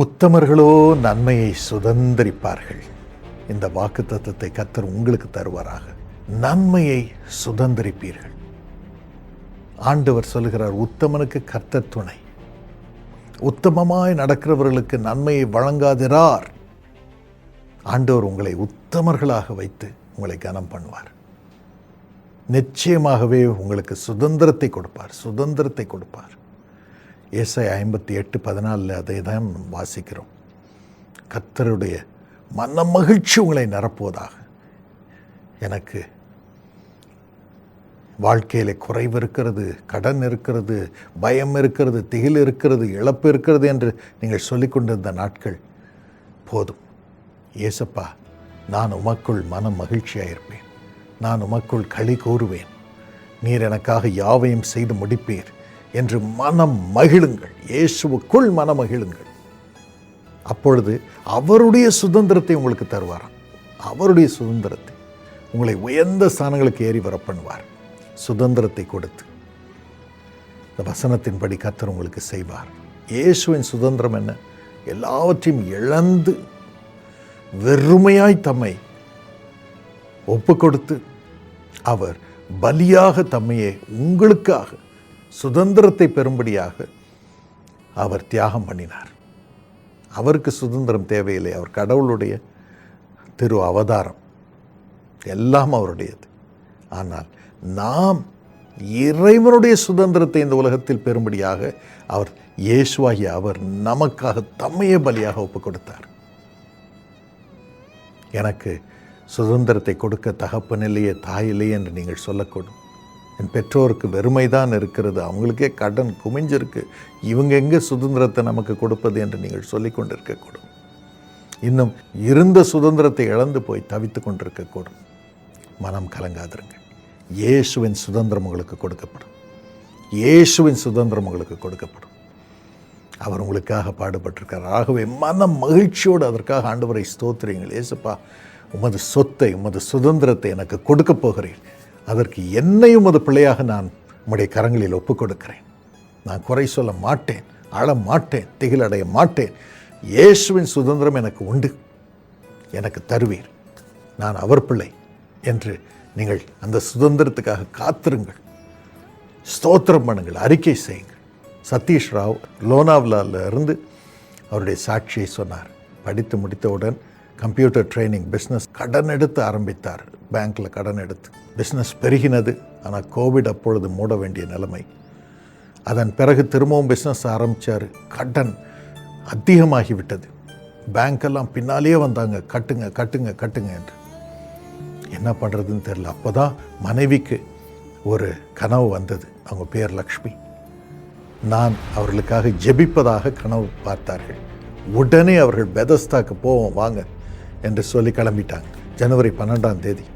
உத்தமர்களோ நன்மையை சுதந்திரிப்பார்கள். இந்த வாக்கு தத்துவத்தை கத்தர் உங்களுக்கு தருவாராக. நன்மையை சுதந்திரிப்பீர்கள். ஆண்டவர் சொல்கிறார் உத்தமனுக்கு கர்த்தர் துணை. உத்தமமாய் நடக்கிறவர்களுக்கு நன்மையை வழங்காதிரார். ஆண்டவர் உங்களை உத்தமர்களாக வைத்து உங்களை கனம் பண்ணுவார். நிச்சயமாகவே உங்களுக்கு சுதந்திரத்தை கொடுப்பார் சுதந்திரத்தை கொடுப்பார். ஏசை ஐம்பத்தி எட்டு பதினாலில் அதை தான் வாசிக்கிறோம். கத்தருடைய மன மகிழ்ச்சி உங்களை நிரப்புவதாக. எனக்கு வாழ்க்கையில் குறைவு இருக்கிறது கடன் இருக்கிறது பயம் இருக்கிறது திகில் இருக்கிறது இழப்பு இருக்கிறது என்று நீங்கள் சொல்லிக்கொண்டிருந்த நாட்கள் போதும். ஏசப்பா நான் உமக்குள் மன மகிழ்ச்சியாக இருப்பேன் நான் உமக்குள் களி கூறுவேன். நீர் எனக்காக யாவையும் செய்து முடிப்பீர். என்று மனம் மகிழுங்கள். இயேசுவுக்குள் மனம் மகிழுங்கள். அப்பொழுது அவருடைய சுதந்திரத்தை உங்களுக்கு தருவாராம். அவருடைய சுதந்திரத்தை. உங்களை உயர்ந்த ஸ்தானங்களுக்கு ஏறி வர பண்ணுவார் சுதந்திரத்தை கொடுத்து. இந்த வசனத்தின்படி கத்தர் உங்களுக்கு செய்வார். இயேசுவின் சுதந்திரம் என்ன? எல்லாவற்றையும் இழந்து வெறுமையாய் தம்மை ஒப்பு கொடுத்து அவர் பலியாக தம்மையே உங்களுக்காக சுதந்திரத்தை பெறும்படியாக அவர் தியாகம் பண்ணினார். அவருக்கு சுதந்திரம் தேவையில்லை. அவர் கடவுளுடைய திரு அவதாரம். எல்லாம் அவருடையது. ஆனால் நாம் இறைவனுடைய சுதந்திரத்தை இந்த உலகத்தில் பெறும்படியாக அவர் இயேசுவாகிய அவர் நமக்காக தம்மையே பலியாக ஒப்பு கொடுத்தார். எனக்கு சுதந்திரத்தை கொடுக்க தகப்பனில்லையே தாயில்லையே என்று நீங்கள் சொல்லக்கூடும். என் பெற்றோருக்கு வெறுமைதான் இருக்கிறது. அவங்களுக்கே கடன் குமிஞ்சிருக்கு. இவங்க எங்கே சுதந்திரத்தை நமக்கு கொடுப்பது என்று நீங்கள் சொல்லி கொண்டிருக்கக்கூடும் இன்னும் இருந்த சுதந்திரத்தை இழந்து போய் தவித்து கொண்டிருக்கக்கூடும் மனம் கலங்காதிருங்க இயேசுவின் சுதந்திரம் உங்களுக்கு கொடுக்கப்படும். இயேசுவின் சுதந்திரம் உங்களுக்கு கொடுக்கப்படும். அவர் உங்களுக்காக பாடுபட்டிருக்கார் ஆகவே மன மகிழ்ச்சியோடு அதற்காக ஆண்டவரை ஸ்தோத்திரீங்கள் ஏசுப்பா உமது சொத்தை உமது சுதந்திரத்தை எனக்கு கொடுக்கப் போகிறேன் அதற்கு என்னையும் அது பிள்ளையாக நான் உம்முடைய கரங்களில் ஒப்புக் கொடுக்கிறேன் நான் குறை சொல்ல மாட்டேன் அழ மாட்டேன் திகிலடைய மாட்டேன். இயேசுவின் சுதந்திரம் எனக்கு உண்டு. எனக்கு தருவீர். நான் அவர் பிள்ளை என்று நீங்கள் அந்த சுதந்திரத்துக்காக காத்திருங்கள். ஸ்தோத்திரம் பண்ணுங்கள் அறிக்கை செய்யுங்கள். சதீஷ் ராவ் லோனாவ்லாவில் இருந்து அவருடைய சாட்சியை சொன்னார். படித்து முடித்தவுடன் கம்ப்யூட்டர் ட்ரைனிங் பிஸ்னஸ் கடன் எடுத்து ஆரம்பித்தார். பேங்க்கில் கடன் எடுத்து. பிஸ்னஸ் பெருகினது. ஆனால் கோவிட் அப்பொழுது மூட வேண்டிய நிலைமை. அதன் பிறகு திரும்பவும் பிஸ்னஸ் ஆரம்பித்தார் கடன் அதிகமாகிவிட்டது. பேங்க்கெல்லாம் பின்னாலேயே வந்தாங்க. கட்டுங்க கட்டுங்க கட்டுங்க என்று. என்ன பண்ணுறதுன்னு தெரில அப்போ தான் மனைவிக்கு ஒரு கனவு வந்தது. அவங்க பேர் லக்ஷ்மி. நான் அவர்களுக்காக ஜெபிப்பதாக கனவு பார்த்தார்கள். உடனே அவர்கள் பெதஸ்தாக்கு போவோம் வாங்க. என்று சொல்லி கிளம்பிட்டாங்க. ஜனவரி பன்னெண்டாம் தேதி.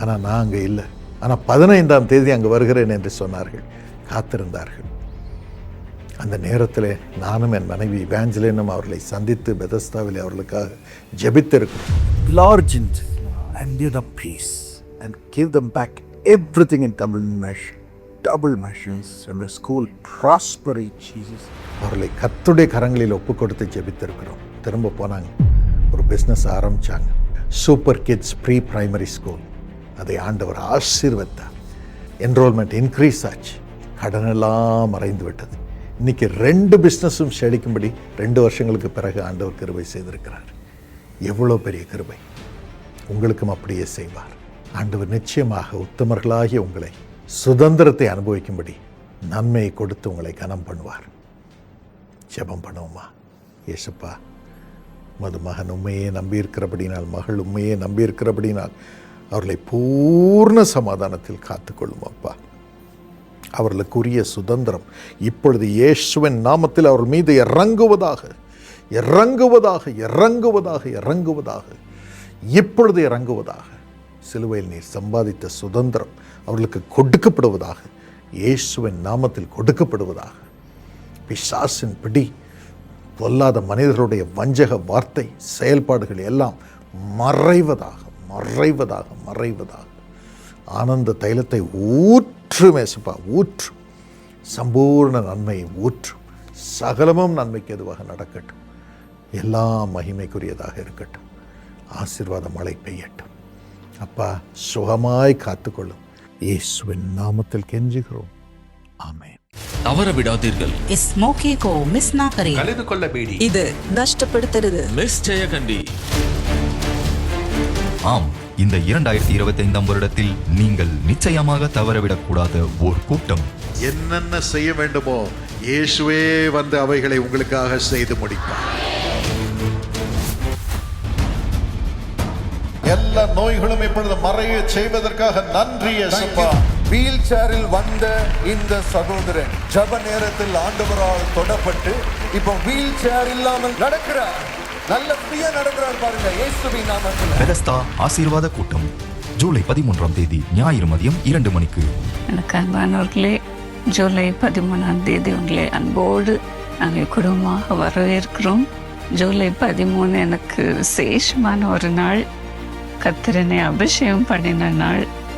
ஆனால் நான் அங்கே இல்லை. ஆனால் பதினைந்தாம் தேதி அங்கே வருகிறேன் என்று சொன்னார்கள். காத்திருந்தார்கள். அந்த நேரத்தில் நானும் என் மனைவி வேஞ்சலினும் அவர்களை சந்தித்து பெதஸ்தாவில் அவர்களுக்காக ஜெபித்திருக்கிறோம். Give them peace. And give them back everything in double measure, double measures, and the school prosper in Jesus. அவர்களை கத்துடைய கரங்களில் ஒப்பு கொடுத்து ஜெபித்திருக்கிறோம். திரும்ப போனாங்க. ஒரு பிஸ்னஸ் ஆரம்பித்தாங்க super kids pre primary school அதை ஆண்டவர் ஆசீர்வத்தார். என்ரோல்மெண்ட் இன்க்ரீஸ் ஆச்சு. கடனெல்லாம் மறைந்து விட்டது. இன்னைக்கு ரெண்டு பிஸ்னஸும் செழிக்கும்படி ரெண்டு வருஷங்களுக்கு பிறகு ஆண்டவர் கிருபை செய்திருக்கிறார். எவ்வளோ பெரிய கிருபை. உங்களுக்கும் அப்படியே செய்வார். ஆண்டவர் நிச்சயமாக உத்தமர்களாகிய உங்களை சுதந்திரத்தை அனுபவிக்கும்படி நன்மையை கொடுத்து உங்களை கனம் பண்ணுவார். ஜெபம் பண்ணுவோமா? இயேசுப்பா மது மகன் உண்மையே நம்பியிருக்கிறபடினால் மகள் உண்மையே நம்பியிருக்கிறபடினால் அவர்களை பூர்ண சமாதானத்தில் காத்துக்கொள்ளும் அப்பா. அவர்களுக்குரிய சுதந்திரம் இப்பொழுது இயேசுவின் நாமத்தில் அவர் மீது இறங்குவதாக இறங்குவதாக இறங்குவதாக இறங்குவதாக இப்பொழுது இறங்குவதாக சிலுவையில் நீர் சம்பாதித்த சுதந்திரம் அவர்களுக்கு கொடுக்கப்படுவதாக இயேசுவின் நாமத்தில் கொடுக்கப்படுவதாக பிசாசின் பிடி பொல்லாத மனிதர்களுடைய வஞ்சக வார்த்தை செயல்பாடுகள் எல்லாம் மறைவதாக மறைவதாக மறைவதாக. ஆனந்த தைலத்தை ஊற்று மேசப்பா ஊற்று சம்பூர்ண நன்மையை ஊற்று சகலமும் நன்மைக்கு எதுவாக நடக்கட்டும். எல்லாம் மகிமைக்குரியதாக இருக்கட்டும். ஆசீர்வாத மழை பெய்யட்டும். அப்பா சுகமாய் காத்துக்கொள்ளும். இயேசுவின் நாமத்தில் கெஞ்சுகிறோம். ஆமேன். தவற விடாதீர்கள். இஸ் மோகே கோ மிஸ் நா கரே கலந்து கொள்ள பேடி. இது நஷ்டப்படுத்துறது மிஸ் ஜெயகண்டி. ஆம் இந்த இரண்டாயிரத்தி இருபத்தி ஐந்தாம் வருடத்தில் நீங்கள் நிச்சயமாக தவறவிடக்கூடாத ஓர் கூட்டம். என்னென்ன செய்ய வேண்டுமோ இயேசுவே வந்து அவைகளை உங்களுக்காக செய்து முடிப்பார். எல்லா நோய்களும் இப்பொழுது மறைய செய்வதற்காக நன்றி வீல் சேரில் வந்த இந்த சகோதரன் ஜப நேரத்தில் ஆண்டவரால் தொடப்பட்டு இப்போ வீல் சேர் இல்லாமல் நடக்கிறார். நல்ல ஃப்ரீயா நடக்கிறார் பாருங்க இயேசுவின் நாமத்தில். பெதஸ்தா ஆசீர்வாத கூட்டம். ஜூலை பதிமூன்றாம் தேதி ஞாயிறு மதியம் இரண்டு மணிக்கு. எனக்கு அன்பானவர்களே ஜூலை பதிமூணாம் தேதி உங்களை அன்போடு நாங்கள் குடும்பமாக வரவேற்கிறோம். ஜூலை பதிமூணு எனக்கு விசேஷமான ஒரு நாள். கத்திரனை அபிஷேகம் பண்ணின நாள்.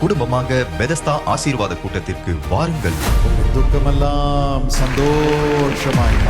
குடும்பமாக பெதஸ்தா ஆசீர்வாத கூட்டத்திற்கு வாருங்கள். துக்கமெல்லாம் சந்தோஷமாய்